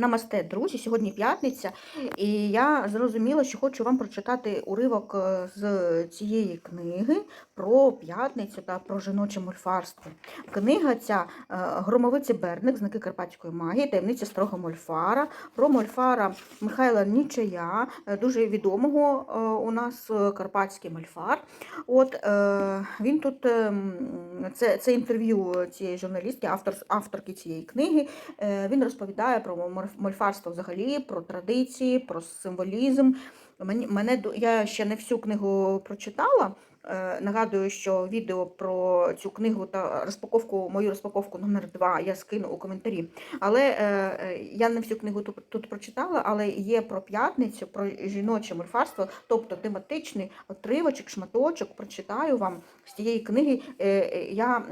Намасте, друзі, сьогодні п'ятниця, і я зрозуміла, що хочу вам прочитати уривок е, з цієї книги про п'ятницю та про жіноче мольфарство. Книга ця е, Громовиці Берник, знаки карпатської магії, таємниця старого мольфара, про мольфара Михайла Нічая, е, дуже відомого у нас карпатський мольфар. От він тут це, це інтерв'ю цієї журналістки, автор, авторки цієї книги. Він розповідає про морф- мольфарство взагалі, про традиції, про символізм. Мене, я ще не всю книгу прочитала. Е, Нагадую, що відео про цю книгу та розпаковку, мою розпаковку номер 2 я скину у коментарі. Але е, е, я не всю книгу тут, тут прочитала, але є про п'ятницю, про жіноче мольфарство, тобто тематичний отривочок, шматочок прочитаю вам з цієї книги. Я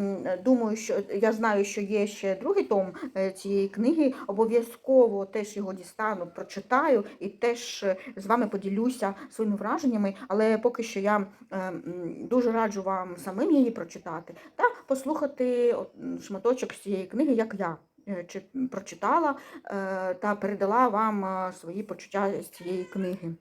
думаю, що я знаю, що є ще другий том цієї книги. Обов'язково теж його дістану, прочитаю і теж з вами поділюся своїми враженнями. Але поки що я е, м, дуже раджу вам самим її прочитати та послухати шматочок з цієї книги, як я. е, Чи прочитала е, та передала вам е, свої почуття з цієї книги.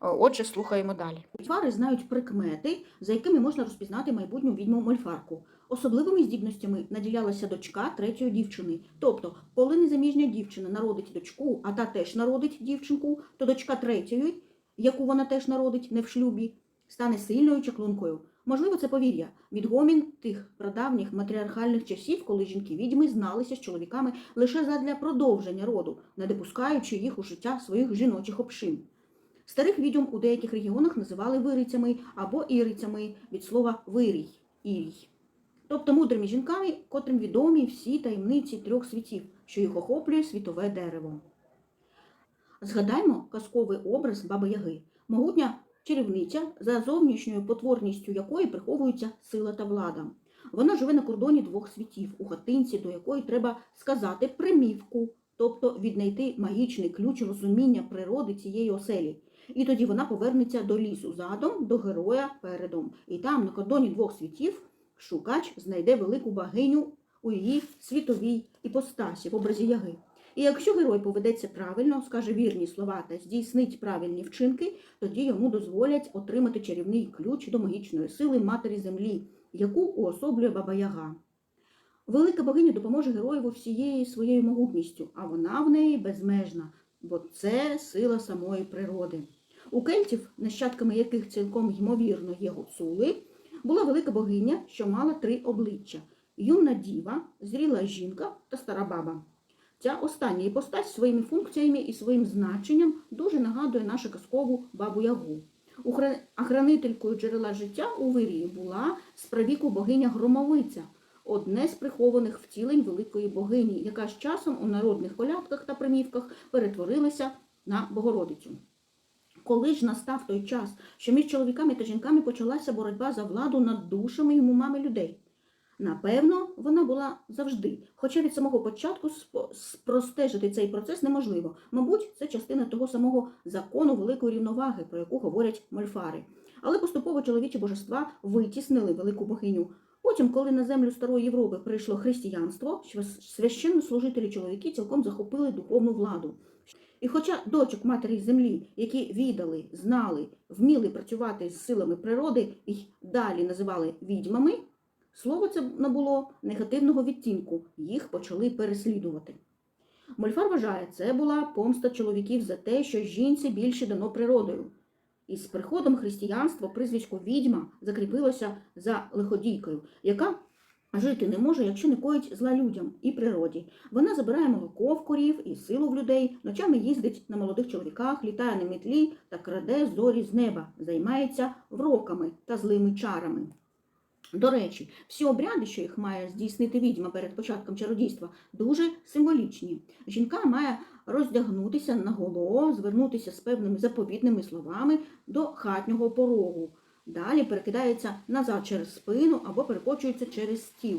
Отже, слухаємо далі. Твари знають прикмети, за якими можна розпізнати майбутню відьму мольфарку. Особливими здібностями наділялася дочка третьої дівчини. Тобто, коли незаміжня дівчина народить дочку, а та теж народить дівчинку, то дочка третьої, яку вона теж народить не в шлюбі, стане сильною чаклункою. Можливо, це повір'я, відгомін тих прадавніх матріархальних часів, коли жінки-відьми зналися з чоловіками лише задля продовження роду, не допускаючи їх у життя своїх жіночих общин. Старих відьом у деяких регіонах називали вирицями або ірицями від слова вирій, ірій. Тобто мудрими жінками, котрим відомі всі таємниці трьох світів, що їх охоплює світове дерево. Згадаймо казковий образ Баби Яги, могутня чарівниця, за зовнішньою потворністю якої приховується сила та влада. Вона живе на кордоні двох світів, у хатинці, до якої треба сказати примівку, тобто віднайти магічний ключ розуміння природи цієї оселі. І тоді вона повернеться до лісу задом, до героя передом. І там, на кордоні двох світів, шукач знайде велику богиню у її світовій іпостасі в образі яги. І якщо герой поведеться правильно, скаже вірні слова та здійснить правильні вчинки, тоді йому дозволять отримати чарівний ключ до магічної сили матері землі, яку уособлює Баба Яга. Велика богиня допоможе героєву всією своєю могутністю, а вона в неї безмежна, бо це сила самої природи. У кельтів, нащадками яких цілком ймовірно є гуцули, була велика богиня, що мала три обличчя: юна діва, зріла жінка та стара баба. Ця остання іпостась своїми функціями і своїм значенням дуже нагадує нашу казкову бабу Ягу. Охранителькою джерела життя у вирії була справіку богиня Громовиця, одне з прихованих втілень великої богині, яка з часом у народних колядках та примівках перетворилася на Богородицю. Коли ж настав той час, що між чоловіками та жінками почалася боротьба за владу над душами і умами людей? Напевно, вона була завжди, хоча від самого початку спростежити цей процес неможливо. Мабуть, це частина того самого закону великої рівноваги, про яку говорять мольфари. Але поступово чоловічі божества витіснили велику богиню. Потім, коли на землю старої Європи прийшло християнство, священнослужителі чоловіки цілком захопили духовну владу. І хоча дочок матері землі, які віддали, знали, вміли працювати з силами природи і далі називали відьмами, слово це набуло негативного відтінку, їх почали переслідувати. Мольфар вважає, це була помста чоловіків за те, що жінці більше дано природою. І з приходом християнства прізвисько відьма закріпилося за лиходійкою, яка жити не може, якщо не коїть зла людям і природі. Вона забирає молоко в корів і силу в людей, ночами їздить на молодих чоловіках, літає на мітлі та краде зорі з неба, займається вроками та злими чарами. До речі, всі обряди, що їх має здійснити відьма перед початком чародійства, дуже символічні. Жінка має роздягнутися наголо, звернутися з певними заповітними словами до хатнього порогу. Далі перекидається назад через спину або перекочується через стіл.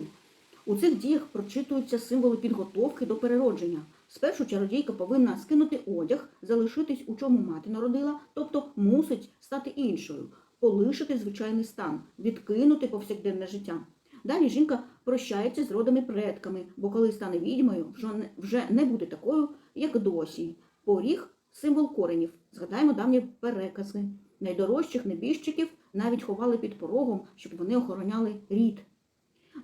У цих діях прочитуються символи підготовки до переродження. Спершу чародійка повинна скинути одяг, залишитись у чому мати народила, тобто мусить стати іншою, полишити звичайний стан, відкинути повсякденне життя. Далі жінка прощається з родами предками, бо коли стане відьмою, вже не- буде такою, як досі. Поріг символ коренів. Згадаємо давні перекази. Найдорожчих небіжчиків навіть ховали під порогом, щоб вони охороняли рід.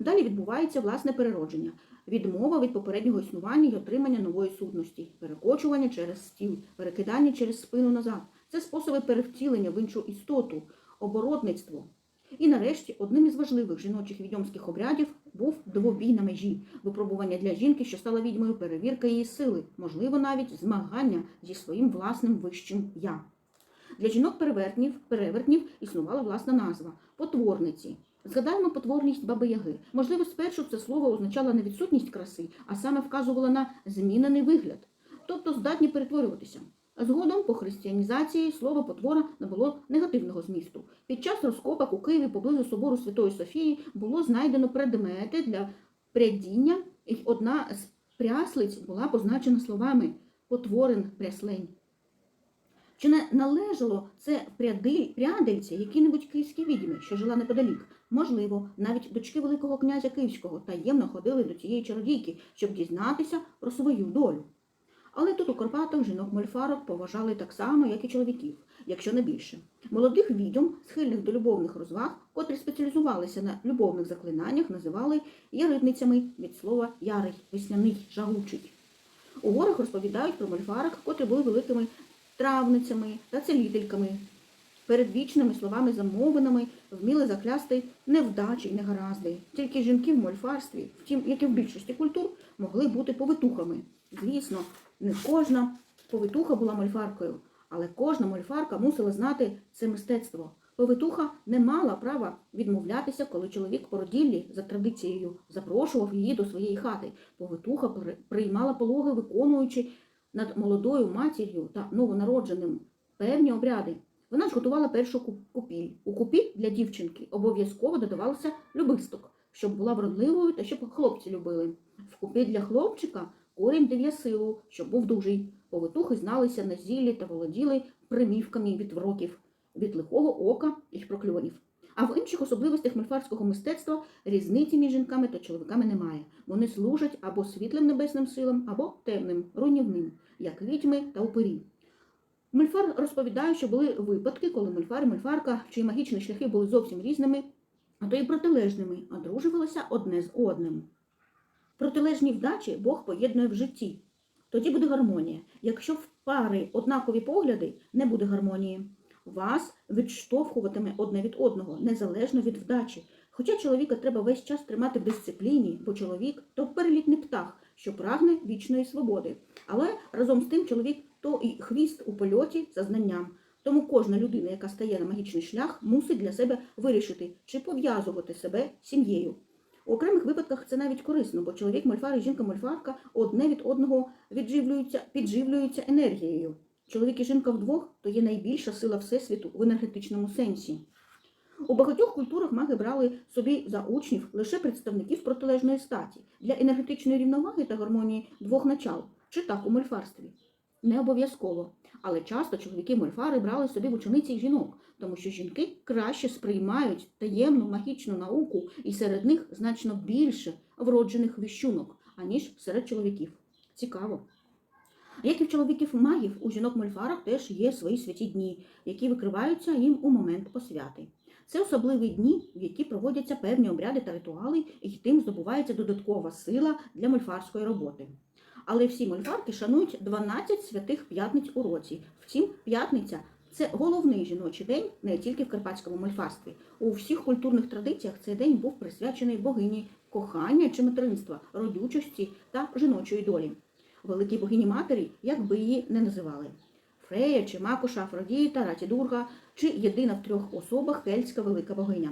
Далі відбувається власне переродження, відмова від попереднього існування і отримання нової сутності, перекочування через стіл, перекидання через спину назад. Це способи перевтілення в іншу істоту, оборотництво. І нарешті одним із важливих жіночих відьомських обрядів був двобій на межі, випробування для жінки, що стала відьмою, перевірка її сили, можливо, навіть змагання зі своїм власним вищим я. Для жінок-перевертнів перевертнів існувала власна назва потворниці. Згадаємо потворність Баби Яги. Можливо, спершу це слово означало не відсутність краси, а саме вказувало на змінений вигляд, тобто здатні перетворюватися. Згодом, по християнізації, слово потвора набуло негативного змісту. Під час розкопок у Києві поблизу собору Святої Софії було знайдено предмети для прядіння, і одна з пряслиць була позначена словами потворен пряслень. Чи не належало це пряди, прядельці якій-небудь київській відьмі, що жила неподалік? Можливо, навіть дочки Великого князя Київського таємно ходили до цієї чародійки, щоб дізнатися про свою долю. Але тут у Карпатах жінок мольфарок поважали так само, як і чоловіків, якщо не більше. Молодих відьом, схильних до любовних розваг, котрі спеціалізувалися на любовних заклинаннях, називали яридницями від слова ярий, весняний, жагучий. У горах розповідають про мольфарок, котрі були великими травницями та целітельками. Перед вічними словами замовинами вміли заклясти невдачі й негаразди. Тільки жінки в мольфарстві, втім, як і в більшості культур, могли бути повитухами. Звісно, не кожна повитуха була мольфаркою, але кожна мольфарка мусила знати це мистецтво. Повитуха не мала права відмовлятися, коли чоловік по роділлі за традицією запрошував її до своєї хати. Повитуха приймала пологи, виконуючи над молодою матір'ю та новонародженим певні обряди. Вона ж готувала першу купіль. У купіль для дівчинки обов'язково додавався любисток, щоб була вродливою та щоб хлопці любили. В купіль для хлопчика корінь дає силу, щоб був дужий. Повитухи зналися на зіллі та володіли примівками від вроків, від лихого ока і прокльонів. А в інших особливостях мольфарського мистецтва різниці між жінками та чоловіками немає. Вони служать або світлим небесним силам, або темним, руйнівним, як відьми та упирі. Мольфар розповідає, що були випадки, коли мольфар і мольфарка, чиї магічні шляхи були зовсім різними, а то й протилежними, одружувалися одне з одним. Протилежні вдачі Бог поєднує в житті. Тоді буде гармонія. Якщо в пари однакові погляди, не буде гармонії. Вас відштовхуватиме одне від одного, незалежно від вдачі. Хоча чоловіка треба весь час тримати в дисципліні, бо чоловік то перелітний птах, що прагне вічної свободи. Але разом з тим чоловік то і хвіст у польоті за знанням. Тому кожна людина, яка стає на магічний шлях, мусить для себе вирішити, чи пов'язувати себе з сім'єю. У окремих випадках це навіть корисно, бо чоловік мольфар і жінка мольфарка одне від одного відживлюються, підживлюються енергією. Чоловік і жінка вдвох то є найбільша сила Всесвіту в енергетичному сенсі. У багатьох культурах маги брали собі за учнів лише представників протилежної статі для енергетичної рівноваги та гармонії двох начал, чи так у мольфарстві. Не обов'язково. Але часто чоловіки-мольфари брали собі в учениці жінок, тому що жінки краще сприймають таємну магічну науку, і серед них значно більше вроджених віщунок, аніж серед чоловіків. Цікаво. Як і в чоловіків-магів, у жінок-мольфарах теж є свої святі дні, які викриваються їм у момент посвяти. Це особливі дні, в які проводяться певні обряди та ритуали, і тим здобувається додаткова сила для мольфарської роботи. Але всі мольфарки шанують 12 святих п'ятниць у році. Втім, п'ятниця це головний жіночий день не тільки в карпатському мольфарстві. У всіх культурних традиціях цей день був присвячений богині кохання чи материнства, родючості та жіночої долі. Великій богині матері, як би її не називали. Фрея чи Макуша, Афродіта, Ратідурга чи єдина в трьох особах кельтська велика богиня.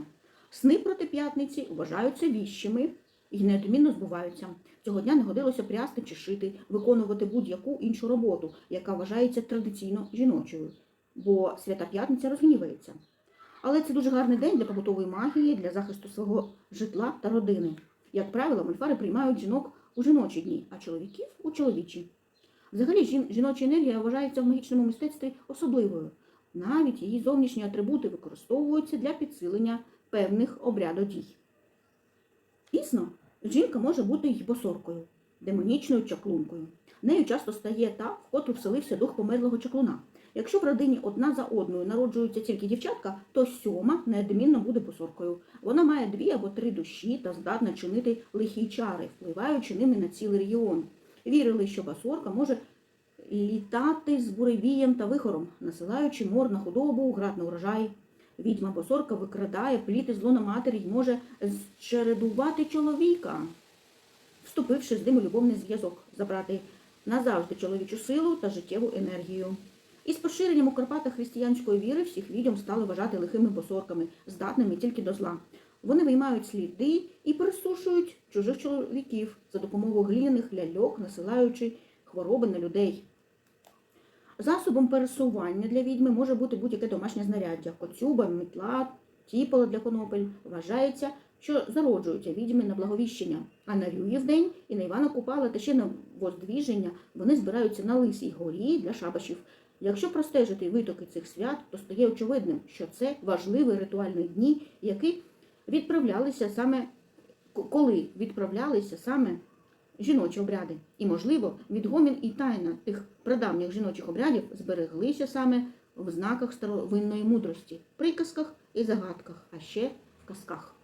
Сни проти п'ятниці вважаються віщими і неодмінно збуваються. Цього дня не годилося прясти чи шити, виконувати будь-яку іншу роботу, яка вважається традиційно жіночою, бо свята п'ятниця розгнівається. Але це дуже гарний день для побутової магії, для захисту свого житла та родини. Як правило, мольфари приймають жінок у жіночі дні, а чоловіків у чоловічі. Взагалі, жін- жіноча енергія вважається в магічному мистецтві особливою. Навіть її зовнішні атрибути використовуються для підсилення певних обрядодій. Дійсно, жінка може бути й босоркою, демонічною чаклункою. Нею часто стає та, в котру вселився дух померлого чаклуна. Якщо в родині одна за одною народжуються тільки дівчатка, то сьома неодмінно буде босоркою. Вона має дві або три душі та здатна чинити лихі чари, впливаючи ними на цілий регіон. Вірили, що босорка може літати з буревієм та вихором, насилаючи мор на худобу, град на урожай. Відьма босорка викрадає пліти зло на матері й може зчередувати чоловіка, вступивши з ним у любовний зв'язок, забрати назавжди чоловічу силу та життєву енергію. Із поширенням у Карпатах християнської віри всіх відьом стали вважати лихими босорками, здатними тільки до зла. Вони виймають сліди і пересушують чужих чоловіків за допомогою глиняних ляльок, насилаючи хвороби на людей. Засобом пересування для відьми може бути будь-яке домашнє знаряддя коцюба, мітла, тіпола для конопель. Вважається, що зароджуються відьми на благовіщення, а на Рюїв день і на Івана Купала та ще на Воздвіження вони збираються на Лисій горі для шабашів. Якщо простежити витоки цих свят, то стає очевидним, що це важливі ритуальні дні, які відправлялися саме коли відправлялися саме жіночі обряди. І, можливо, відгомін і тайна тих прадавніх жіночих обрядів збереглися саме в знаках старовинної мудрості, приказках і загадках, а ще в казках.